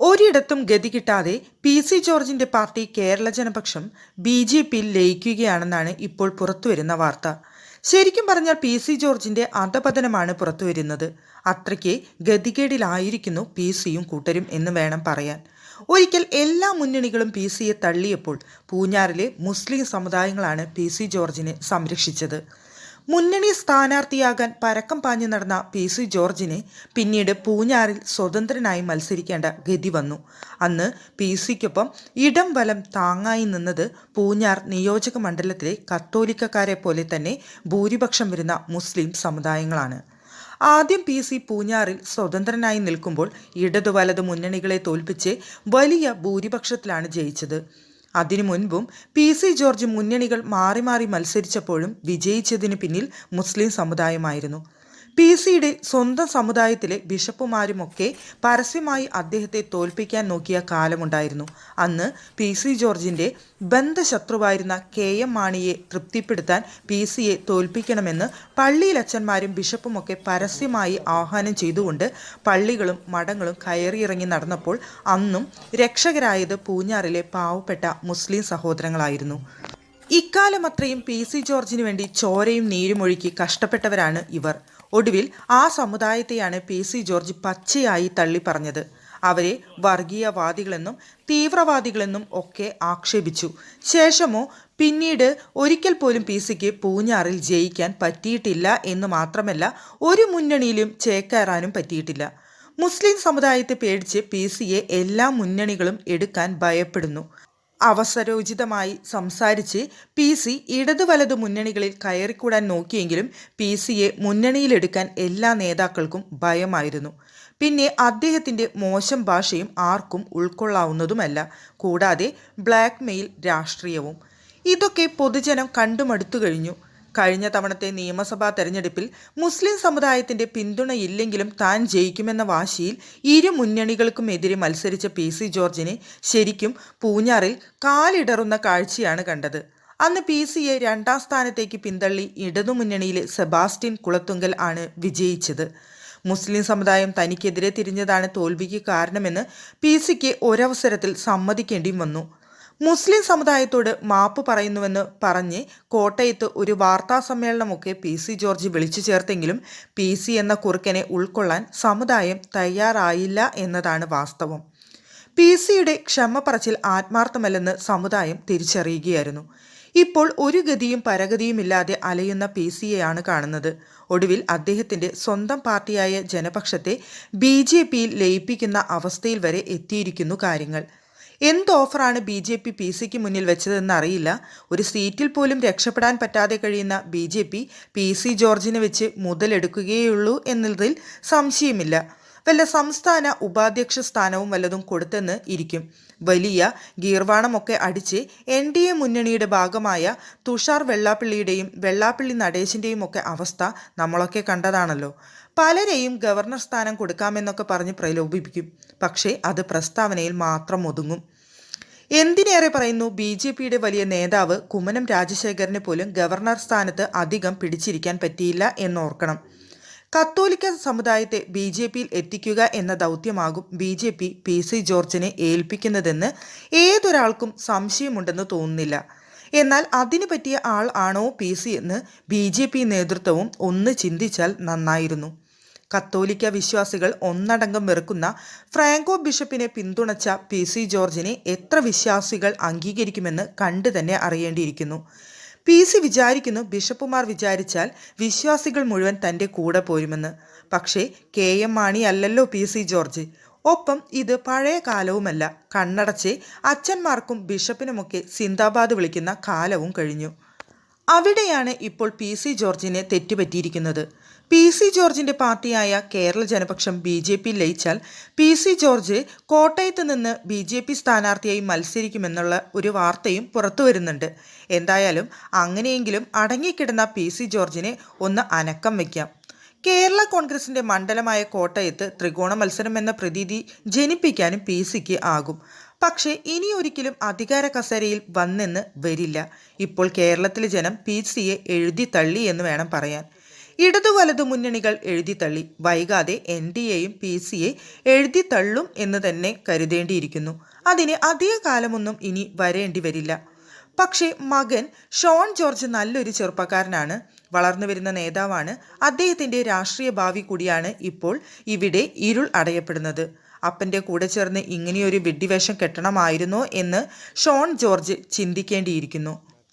ഒരിടത്തും ഗതി കിട്ടാതെ പി സി ജോർജിന്റെ party Kerala Janapaksham B J പിയിൽ ലയിക്കുകയാണെന്നാണ് ഇപ്പോൾ പുറത്തുവരുന്ന വാർത്ത. ശരിക്കും പറഞ്ഞാൽ പി സി ജോർജിന്റെ അധപതനമാണ് പുറത്തുവരുന്നത്. അത്രയ്ക്ക് ഗതികേടിലായിരിക്കുന്നു പി സിയും കൂട്ടരും എന്ന് വേണം പറയാൻ. ഒരിക്കൽ എല്ലാ മുന്നണികളും പി സിയെ തള്ളിയപ്പോൾ പൂഞ്ഞാറിലെ മുസ്ലിം സമുദായങ്ങളാണ് പി സി ജോർജിനെ സംരക്ഷിച്ചത്. മുന്നണി സ്ഥാനാർത്ഥിയാകാൻ പരക്കം പാഞ്ഞു നടന്ന പി സി ജോർജിനെ പിന്നീട് പൂഞ്ഞാറിൽ സ്വതന്ത്രനായി മത്സരിക്കേണ്ട ഗതി വന്നു. അന്ന് പി സിക്കൊപ്പം ഇടം വലം താങ്ങായി നിന്നത് പൂഞ്ഞാർ നിയോജക മണ്ഡലത്തിലെ കത്തോലിക്കക്കാരെ പോലെ തന്നെ ഭൂരിപക്ഷം വരുന്ന മുസ്ലിം സമുദായങ്ങളാണ്. ആദ്യം പി സി പൂഞ്ഞാറിൽ സ്വതന്ത്രനായി നിൽക്കുമ്പോൾ ഇടതു വലത് മുന്നണികളെ തോൽപ്പിച്ച് വലിയ ഭൂരിപക്ഷത്തിലാണ് ജയിച്ചത്. അതിനു മുൻപും പി സി ജോർജ് മുന്നണികൾ മാറി മാറി മത്സരിച്ചപ്പോഴും വിജയിച്ചതിന് പിന്നിൽ മുസ്ലിം സമുദായമായിരുന്നു പി സിയുടെ സ്വന്തം സമുദായത്തിലെ ബിഷപ്പുമാരുമൊക്കെ പരസ്യമായി അദ്ദേഹത്തെ തോൽപ്പിക്കാൻ നോക്കിയ കാലമുണ്ടായിരുന്നു. അന്ന് പി സി ജോർജിന്റെ ബന്ധശത്രുവായിരുന്ന കെ എം മാണിയെ തൃപ്തിപ്പെടുത്താൻ പി സിയെ തോൽപ്പിക്കണമെന്ന് പള്ളിയിലച്ചന്മാരും ബിഷപ്പുമൊക്കെ പരസ്യമായി ആഹ്വാനം ചെയ്തുകൊണ്ട് പള്ളികളും മഠങ്ങളും കയറിയിറങ്ങി നടന്നപ്പോൾ അന്നും രക്ഷകരായത് പൂഞ്ഞാറിലെ പാവപ്പെട്ട മുസ്ലിം സഹോദരങ്ങളായിരുന്നു. ഇക്കാലം അത്രയും പി സി ജോർജിന് വേണ്ടി ചോരയും നീരുമൊഴുക്കി കഷ്ടപ്പെട്ടവരാണ് ഇവർ. ഒടുവിൽ ആ സമുദായത്തെയാണ് പി സി ജോർജ് പച്ചയായി തള്ളി പറഞ്ഞത് അവരെ വർഗീയവാദികളെന്നും തീവ്രവാദികളെന്നും ഒക്കെ ആക്ഷേപിച്ചു. ശേഷമോ പിന്നീട് ഒരിക്കൽ പോലും പി സിക്ക് പൂഞ്ഞാറിൽ ജയിക്കാൻ പറ്റിയിട്ടില്ല എന്ന് മാത്രമല്ല ഒരു മുന്നണിയിലും ചേക്കേറാനും പറ്റിയിട്ടില്ല. മുസ്ലിം സമുദായത്തെ പേടിച്ച് പി സിയെ എല്ലാ മുന്നണികളും എടുക്കാൻ ഭയപ്പെടുന്നു. അവസരോചിതമായി സംസാരിച്ച് പി സി ഇടതു വലതു മുന്നണികളിൽ കയറിക്കൂടാൻ നോക്കിയെങ്കിലും പി സിയെ മുന്നണിയിലെടുക്കാൻ എല്ലാ നേതാക്കൾക്കും ഭയമായിരുന്നു. പിന്നെ അദ്ദേഹത്തിന്റെ മോശം ഭാഷയും ആർക്കും ഉൾക്കൊള്ളാവുന്നതുമല്ല. കൂടാതെ ബ്ലാക്ക് മെയിൽ രാഷ്ട്രീയവും. ഇതൊക്കെ പൊതുജനം കണ്ടുമടുത്തു കഴിഞ്ഞു. കഴിഞ്ഞ തവണത്തെ നിയമസഭാ തെരഞ്ഞെടുപ്പിൽ മുസ്ലിം സമുദായത്തിന്റെ പിന്തുണയില്ലെങ്കിലും താൻ ജയിക്കുമെന്ന വാശിയിൽ ഇരു മുന്നണികൾക്കുമെതിരെ മത്സരിച്ച പി സി ജോർജിനെ ശരിക്കും പൂഞ്ഞാറിൽ കാലിടറുന്ന കാഴ്ചയാണ് കണ്ടത്. അന്ന് പി സിയെ രണ്ടാം സ്ഥാനത്തേക്ക് പിന്തള്ളി ഇടതുമുന്നണിയിലെ സെബാസ്റ്റ്യൻ കുളത്തുങ്കൽ ആണ് വിജയിച്ചത്. മുസ്ലിം സമുദായം തനിക്കെതിരെ തിരിഞ്ഞതാണ് തോൽവിക്ക് കാരണമെന്ന് പി സിക്ക് ഒരവസരത്തിൽ സമ്മതിക്കേണ്ടിയും വന്നു. മുസ്ലിം സമുദായത്തോട് മാപ്പ് പറയുന്നുവെന്ന് പറഞ്ഞ് കോട്ടയത്ത് ഒരു വാർത്താ സമ്മേളനമൊക്കെ പി സി ജോർജ് വിളിച്ചു ചേർത്തെങ്കിലും പി സി എന്ന കുറുക്കനെ ഉൾക്കൊള്ളാൻ സമുദായം തയ്യാറായില്ല എന്നതാണ് വാസ്തവം. പി സിയുടെ ക്ഷമ പറച്ചിൽ ആത്മാർത്ഥമല്ലെന്ന് സമുദായം തിരിച്ചറിയുകയായിരുന്നു. ഇപ്പോൾ ഒരു ഗതിയും പരഗതിയുമില്ലാതെ അലയുന്ന പി സിയെയാണ് കാണുന്നത്. ഒടുവിൽ അദ്ദേഹത്തിന്റെ സ്വന്തം പാർട്ടിയായ ജനപക്ഷത്തെ ബി ജെ പിയിൽ ലയിപ്പിക്കുന്ന അവസ്ഥയിൽ വരെ എത്തിയിരിക്കുന്നു കാര്യങ്ങൾ. എന്ത് ഓഫറാണ് ബി ജെ പി പി സിക്ക് മുന്നിൽ വെച്ചതെന്ന് അറിയില്ല ഒരു സീറ്റിൽ പോലും രക്ഷപ്പെടാൻ പറ്റാതെ കഴിയുന്ന B J P P C ജോർജിനെ വെച്ച് മുതലെടുക്കുകയുള്ളൂ എന്നതിൽ സംശയമില്ല. വല്ല സംസ്ഥാന ഉപാധ്യക്ഷ സ്ഥാനവും വല്ലതും കൊടുത്തെന്ന് ഇരിക്കും. വലിയ ഗീർവാണമൊക്കെ അടിച്ച് എൻ ഡി എ മുന്നണിയുടെ ഭാഗമായ തുഷാർ വെള്ളാപ്പള്ളിയുടെയും വെള്ളാപ്പള്ളി നടേശിന്റെയും ഒക്കെ അവസ്ഥ നമ്മളൊക്കെ കണ്ടതാണല്ലോ. പലരെയും ഗവർണർ സ്ഥാനം കൊടുക്കാമെന്നൊക്കെ പറഞ്ഞ് പ്രലോഭിപ്പിക്കും. പക്ഷേ അത് പ്രസ്താവനയിൽ മാത്രം ഒതുങ്ങും. എന്തിനേറെ പറയുന്നു? ബി ജെ പിയുടെ വലിയ നേതാവ് കുമ്മനം രാജശേഖരനെ പോലും ഗവർണർ സ്ഥാനത്ത് അധികം പിടിച്ചിരിക്കാൻ പറ്റിയില്ല എന്നോർക്കണം. കത്തോലിക്ക സമുദായത്തെ ബി ജെ പിയിൽ എത്തിക്കുക എന്ന ദൗത്യമാകും B J P P C ജോർജിനെ ഏൽപ്പിക്കുന്നതെന്ന് ഏതൊരാൾക്കും സംശയമുണ്ടെന്ന് തോന്നുന്നില്ല. എന്നാൽ അതിനു പറ്റിയ ആൾ ആണോ പി സി എന്ന് ബി ജെ പി നേതൃത്വവും ഒന്ന് ചിന്തിച്ചാൽ നന്നായിരുന്നു. കത്തോലിക്ക വിശ്വാസികൾ ഒന്നടങ്കം വെറുക്കുന്ന ഫ്രാങ്കോ ബിഷപ്പിനെ പിന്തുണച്ച പി സി ജോർജിനെ എത്ര വിശ്വാസികൾ അംഗീകരിക്കുമെന്ന് കണ്ടു തന്നെ അറിയേണ്ടിയിരിക്കുന്നു. പി സി വിചാരിക്കുന്നു ബിഷപ്പുമാർ വിചാരിച്ചാൽ വിശ്വാസികൾ മുഴുവൻ തന്റെ കൂടെ പോരുമെന്ന്. പക്ഷേ കെ എം മാണി അല്ലല്ലോ പി സി ജോർജ്. ഒപ്പം ഇത് പഴയ കാലവുമല്ല. കണ്ണടച്ച് അച്ഛന്മാർക്കും ബിഷപ്പിനുമൊക്കെ സിന്ദാബാദ് വിളിക്കുന്ന കാലവും കഴിഞ്ഞു. അവിടെയാണ് ഇപ്പോൾ പി സി ജോർജിനെ തെറ്റുപറ്റിയിരിക്കുന്നത്. പി സി ജോർജിന്റെ പാർട്ടിയായ Kerala Janapaksham B J P ലയിച്ചാൽ P C George കോട്ടയത്ത് നിന്ന് ബി ജെ പി സ്ഥാനാർത്ഥിയായി മത്സരിക്കുമെന്നുള്ള ഒരു വാർത്തയും പുറത്തു വരുന്നുണ്ട്. എന്തായാലും അങ്ങനെയെങ്കിലും അടങ്ങിക്കിടന്ന പി സി ജോർജിനെ ഒന്ന് അനക്കം വയ്ക്കാം കേരള കോൺഗ്രസിന്റെ മണ്ഡലമായ കോട്ടയത്ത് ത്രികോണ മത്സരം എന്ന പ്രതീതി ജനിപ്പിക്കാനും പി സിക്ക് ആകും. പക്ഷേ ഇനി ഒരിക്കലും അധികാര കസേരയിൽ വന്നെന്ന് വരില്ല. ഇപ്പോൾ കേരളത്തിലെ ജനം പി സിയെ എഴുതി തള്ളി എന്ന് വേണം പറയാൻ. ഇടതു വലതു മുന്നണികൾ എഴുതി തള്ളി. വൈകാതെ എൻ ഡി എയും പി സിയെ എഴുതി തള്ളും എന്ന് തന്നെ കരുതേണ്ടിയിരിക്കുന്നു. അതിന് അധിക കാലമൊന്നും ഇനി വരേണ്ടി വരില്ല. പക്ഷേ മകൻ ഷോൺ ജോർജ് നല്ലൊരു ചെറുപ്പക്കാരനാണ്. വളർന്നു വരുന്ന നേതാവാണ് അദ്ദേഹത്തിന്റെ രാഷ്ട്രീയ ഭാവി കൂടിയാണ് ഇപ്പോൾ ഇവിടെ ഇരുൾ അടയപ്പെടുന്നത്. അപ്പന്റെ കൂടെ ചേർന്ന് ഇങ്ങനെയൊരു വിഡ്ഢിവേഷം കെട്ടണമായിരുന്നോ എന്ന് ഷോൺ ജോർജ് ചിന്തിക്കേണ്ടിയിരിക്കുന്നു.